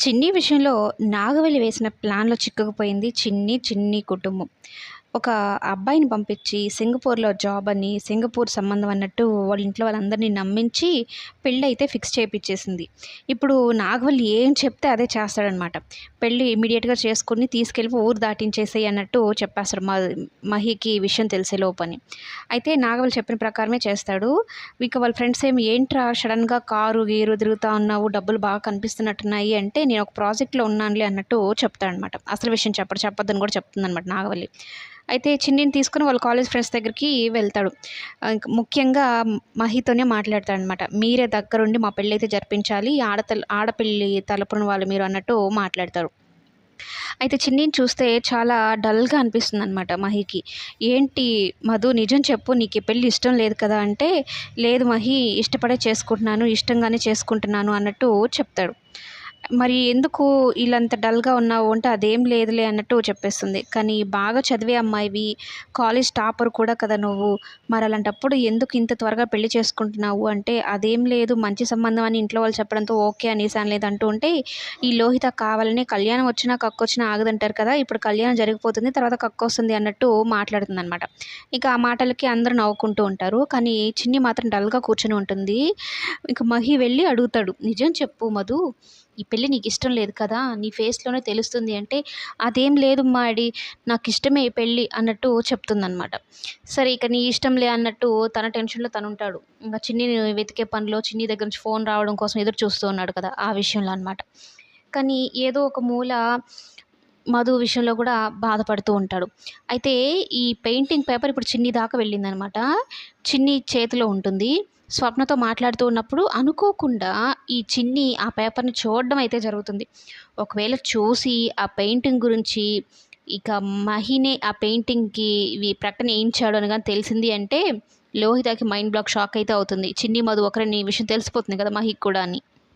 చిన్ని విషయంలో నాగవల్లి వేసిన ప్లాన్‌లో చిక్కుకుపోయింది చిన్ని, చిన్ని కుటుంబం. ఒక అబ్బాయిని పంపించి సింగపూర్‌లో జాబ్ అని, సింగపూర్ సంబంధం అన్నట్టు వాళ్ళ ఇంట్లో వాళ్ళందరిని నమ్మించి పెళ్ళి అయితే ఫిక్స్ చేపిచ్చేసింది. ఇప్పుడు నాగవల్లి ఏం చెప్తే అదే చేస్తాడనమాట. పెళ్ళి ఇమ్మీడియేట్‌గా చేసుకొని తీసుకెళ్ళి ఊరు దాటించేసేయి అన్నట్టు చెప్పేస్తాడు మా మహికి విషయం తెలిసే లోపని అయితే నాగవల్లి చెప్పిన ప్రకారమే చేస్తాడు. ఇక వాళ్ళ ఫ్రెండ్స్ ఏమి "ఏంట్రా సడన్గా కారు, గీరు తిరుగుతూ ఉన్నావు, డబ్బులు బాగా కనిపిస్తున్నట్టున్నాయి" అంటే "నేను ఒక ప్రాజెక్ట్‌లో ఉన్నానులే" అన్నట్టు చెప్తాడనమాట. అసలు విషయం చెప్పడు. చెప్పొద్దని కూడా చెప్తుందనమాట నాగవల్లి. అయితే చిన్నిని తీసుకుని వాళ్ళ కాలేజ్ ఫ్రెండ్స్ దగ్గరికి వెళ్తాడు. ముఖ్యంగా మహితోనే మాట్లాడతాడనమాట. "మీరే దగ్గరుండి మా పెళ్ళైతే జరిపించాలి. ఆడతల్ ఆడపిల్లి తలపున వాళ్ళు మీరు" అన్నట్టు మాట్లాడతారు. అయితే చిన్నిని చూస్తే చాలా డల్‌గా అనిపిస్తుంది అనమాట మహికి. "ఏంటి మధు నిజం చెప్పు నీకు పెళ్ళి ఇష్టం లేదు కదా" అంటే "లేదు మహి ఇష్టపడే చేసుకుంటున్నాను. ఇష్టంగానే చేసుకుంటున్నాను" అన్నట్టు చెప్తాడు. మరి ఎందుకు వీళ్ళంత డల్‌గా ఉన్నావు అంటే "అదేం లేదులే" అన్నట్టు చెప్పేస్తుంది. "కానీ బాగా చదివే అమ్మాయివి, కాలేజ్ టాపర్ కూడా కదా నువ్వు. మరి అలాంటప్పుడు ఎందుకు ఇంత త్వరగా పెళ్ళి చేసుకుంటున్నావు" అంటే "అదేం లేదు మంచి సంబంధం అని ఇంట్లో వాళ్ళు చెప్పడంతో ఓకే అనేసానులే" అంటూ ఉంటే ఈ లోహిత కావాలనే "కళ్యాణం వచ్చినా కక్కొచ్చినా ఆగదంటారు కదా! ఇప్పుడు కళ్యాణం జరిగిపోతుంది. తర్వాత కక్కొస్తుంది" అన్నట్టు మాట్లాడుతుంది అనమాట ఇక ఆ మాటలకి అందరూ నవ్వుకుంటూ ఉంటారు. కానీ చిన్ని మాత్రం డల్‌గా కూర్చొని ఉంటుంది. ఇక మహి వెళ్ళి అడుగుతాడు. "నిజం చెప్పు మధు ఈ పెళ్ళి నీకు ఇష్టం లేదు కదా! నీ ఫేస్‌లోనే తెలుస్తుంది" అంటే "అదేం లేదు మాడి నాకు ఇష్టమే పెళ్ళి అన్నట్టు చెప్తుందనమాట. సరే ఇక నీ ఇష్టంలే అన్నట్టు తన టెన్షన్‌లో తను ఉంటాడు ఇంకా చిన్ని వెతికే పనిలో చిన్ని దగ్గర నుంచి ఫోన్ రావడం కోసం ఎదురు చూస్తూ ఉన్నాడు కదా! ఆ విషయంలో అనమాట. కానీ ఏదో ఒక మూల మధు విషయంలో కూడా బాధపడుతూ ఉంటాడు. అయితే ఈ పెయింటింగ్ పేపర్ ఇప్పుడు చిన్ని దాకా వెళ్ళిందనమాట. చిన్ని చేతిలో ఉంటుంది. స్వప్నతో మాట్లాడుతూ ఉన్నప్పుడు అనుకోకుండా ఈ చిన్ని ఆ పేపర్‌ని చూడడం అయితే జరుగుతుంది. ఒకవేళ చూసి ఆ పెయింటింగ్ గురించి ఇక మహినే ఆ పెయింటింగ్‌కి ఇవి ప్రకటన వేయించాడు అని కానీ తెలిసింది అంటే లోహితకి మైండ్ బ్లాక్ షాక్ అయితే అవుతుంది. చిన్ని, మధు ఒకరిని విషయం తెలిసిపోతుంది కదా మహిక్ కూడా అని.